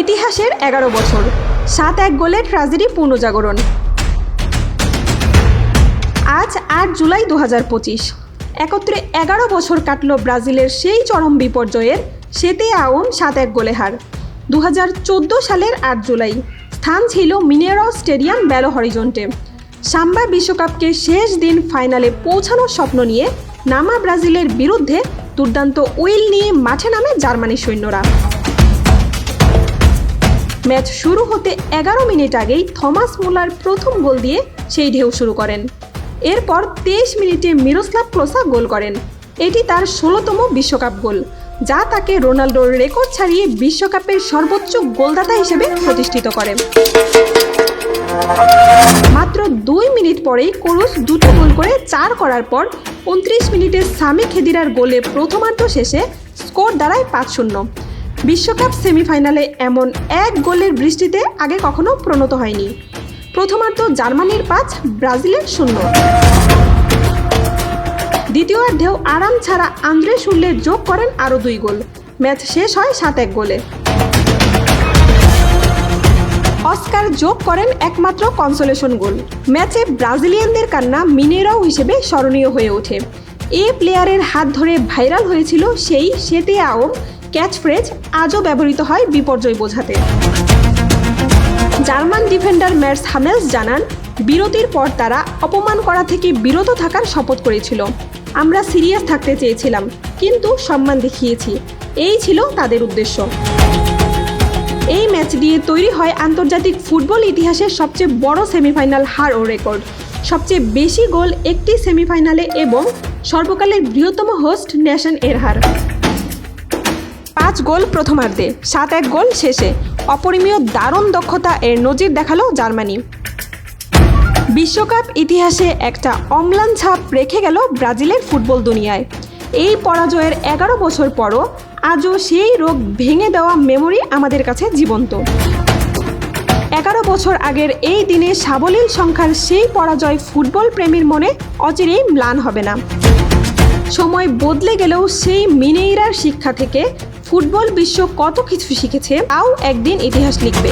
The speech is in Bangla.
ইতিহাসের এগারো বছর। সাত এক গোলের ট্র্যাজেডি পুনর্জাগরণ আজ আট জুলাই দু হাজার পঁচিশ। একত্রে এগারো বছর কাটল ব্রাজিলের সেই চরম বিপর্যয়ের সেতে আউন সাত এক গোলে হার। দু হাজার চোদ্দ সালের আট জুলাই স্থান ছিল মিনেরো স্টেডিয়াম বেলো হরিজন্টে। সাম্বা বিশ্বকাপকে শেষ দিন ফাইনালে পৌঁছানোর স্বপ্ন নিয়ে নামা ব্রাজিলের বিরুদ্ধে দুর্দান্ত উইল নিয়ে মাঠে নামে জার্মানি সৈন্যরা। ম্যাচ শুরু হতে এগারো মিনিট আগেই থমাস মুলার প্রথম গোল দিয়ে সেই ঢেউ শুরু করেন। এরপর তেইশ মিনিটে মিরোস্লাভ ক্লোসা গোল করেন। এটি তার ষোলোতম বিশ্বকাপ গোল, যা তাকে রোনাল্ডোর রেকর্ড ছাড়িয়ে বিশ্বকাপের সর্বোচ্চ গোলদাতা হিসেবে প্রতিষ্ঠিত করে। মাত্র দুই মিনিট পরেই কোরুস দুটো গোল করে চার করার পর উনত্রিশ মিনিটে সামি খেদিরার গোলে প্রথমার্ধ শেষে স্কোর দাঁড়ায় পাঁচ শূন্য। বিশ্বকাপ সেমিফাইনালে এমন এক গোলের বৃষ্টিতে আগে কখনো প্রণত হয়নি। প্রথমার্ধ জার্মানির পাঁচ, ব্রাজিলের শূন্য। দ্বিতীয়ার্ধেও আরাম ছাড়া আন্দ্রে শুল্লে যোগ করেন আরও দুই গোল। ম্যাচ শেষ হয় সাত এক গোলে। অস্কার যোগ করেন একমাত্র কনসোলেশন গোল। ম্যাচে ব্রাজিলিয়ানদের কান্না মিনেরাও হিসেবে স্মরণীয় হয়ে ওঠে। এ প্লেয়ারের হাত ধরে ভাইরাল হয়েছিল সেই সেতে আওম ক্যাচ ফ্রেজ আজও ব্যবহৃত হয় বিপর্যয় বোঝাতে। জার্মান ডিফেন্ডার ম্যাটস হামেলস জানান, বিরতির পর তারা অপমান করা থেকে বিরত থাকার শপথ করেছিল। আমরা সিরিয়াস থাকতে চেয়েছিলাম, কিন্তু সম্মান দেখিয়েছি। এই ছিল তাদের উদ্দেশ্য। এই ম্যাচ দিয়ে তৈরি হয় আন্তর্জাতিক ফুটবল ইতিহাসের সবচেয়ে বড় সেমিফাইনাল হার ও রেকর্ড। সবচেয়ে বেশি গোল একটি সেমিফাইনালে এবং সর্বকালের বৃহত্তম হোস্ট ন্যাশন এর হার। পাঁচ গোল প্রথমার্ধে, সাত এক গোল শেষে। অপরিমেয় দারুণ দক্ষতা এর নজির দেখাল জার্মানি। বিশ্বকাপ ইতিহাসে একটা অম্লান ছাপ রেখে গেল ব্রাজিলের ফুটবল দুনিয়ায়। এই পরাজয়ের এগারো বছর পরও আজও সেই রোগ ভেঙে দেওয়া মেমোরি আমাদের কাছে জীবন্ত। এগারো বছর আগের এই দিনে সাবলীল সংখ্যার সেই পরাজয় ফুটবল প্রেমীর মনে অচিরেই ম্লান হবে না। সময় বদলে গেলেও সেই মিনেইরার শিক্ষা থেকে ফুটবল বিশ্ব কত কিছু শিখেছে তাও একদিন ইতিহাস লিখবে।